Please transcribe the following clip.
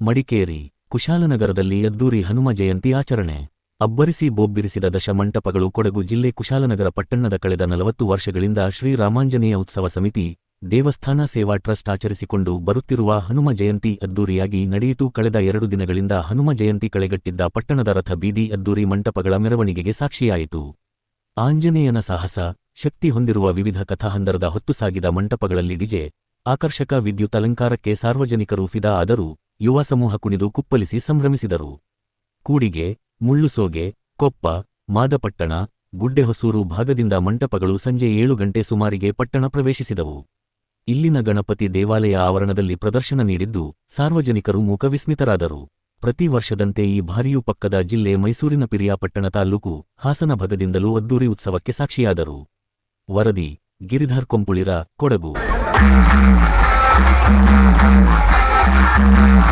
ಮಡಿಕೇರಿ, ಕುಶಾಲನಗರದಲ್ಲಿ ಅದ್ದೂರಿ ಹನುಮ ಜಯಂತಿ ಆಚರಣೆ. ಅಬ್ಬರಿಸಿ ಬೋಬ್ಬಿರಿಸಿದ ದಶಮಂಟಪಗಳು ಕೊಡಗು ಜಿಲ್ಲೆ ಕುಶಾಲನಗರ ಪಟ್ಟಣದ ಕಳೆದ ನಲವತ್ತು ವರ್ಷಗಳಿಂದ ಶ್ರೀರಾಮಾಂಜನೇಯ ಉತ್ಸವ ಸಮಿತಿ, ದೇವಸ್ಥಾನ ಸೇವಾ ಟ್ರಸ್ಟ್ ಆಚರಿಸಿಕೊಂಡು ಬರುತ್ತಿರುವ ಹನುಮ ಜಯಂತಿ ಅದ್ದೂರಿಯಾಗಿ ನಡೆಯಿತು. ಕಳೆದ ಎರಡು ದಿನಗಳಿಂದ ಹನುಮ ಜಯಂತಿ ಕಳೆಗಟ್ಟಿದ್ದ ಪಟ್ಟಣದ ರಥ ಬೀದಿ ಅದ್ದೂರಿ ಮಂಟಪಗಳ ಮೆರವಣಿಗೆಗೆ ಸಾಕ್ಷಿಯಾಯಿತು. ಆಂಜನೇಯನ ಸಾಹಸ, ಶಕ್ತಿ ಹೊಂದಿರುವ ವಿವಿಧ ಕಥಾಹಂದರದ ಹೊತ್ತು ಸಾಗಿದ ಮಂಟಪಗಳಲ್ಲಿ ಡಿಜೆ, ಆಕರ್ಷಕ ವಿದ್ಯುತ್ ಅಲಂಕಾರಕ್ಕೆ ಸಾರ್ವಜನಿಕರು ಫಿದಾ ಆದರೂ ಯುವ ಸಮೂಹ ಕುಣಿದು ಕುಪ್ಪಲಿಸಿ ಸಂಭ್ರಮಿಸಿದರು. ಕೂಡಿಗೆ, ಮುಳ್ಳುಸೋಗೆ, ಕೊಪ್ಪ, ಮಾದಪಟ್ಟಣ, ಗುಡ್ಡೆಹೊಸೂರು ಭಾಗದಿಂದ ಮಂಟಪಗಳು ಸಂಜೆ ಏಳು ಗಂಟೆ ಸುಮಾರಿಗೆ ಪಟ್ಟಣ ಪ್ರವೇಶಿಸಿದವು. ಇಲ್ಲಿನ ಗಣಪತಿ ದೇವಾಲಯ ಆವರಣದಲ್ಲಿ ಪ್ರದರ್ಶನ ನೀಡಿದ್ದು ಸಾರ್ವಜನಿಕರು ಮೂಕವಿಸ್ಮಿತರಾದರು. ಪ್ರತಿ ವರ್ಷದಂತೆ ಈ ಭಾರಿಯೂ ಪಕ್ಕದ ಜಿಲ್ಲೆ ಮೈಸೂರಿನ ಪಿರಿಯಾಪಟ್ಟಣ ತಾಲ್ಲೂಕು ಹಾಸನ ಭಾಗದಿಂದಲೂ ಅದ್ದೂರಿ ಉತ್ಸವಕ್ಕೆ ಸಾಕ್ಷಿಯಾದರು. ವರದಿ, ಗಿರಿಧರ್ ಕೊಂಪುಳಿರ, ಕೊಡಗು.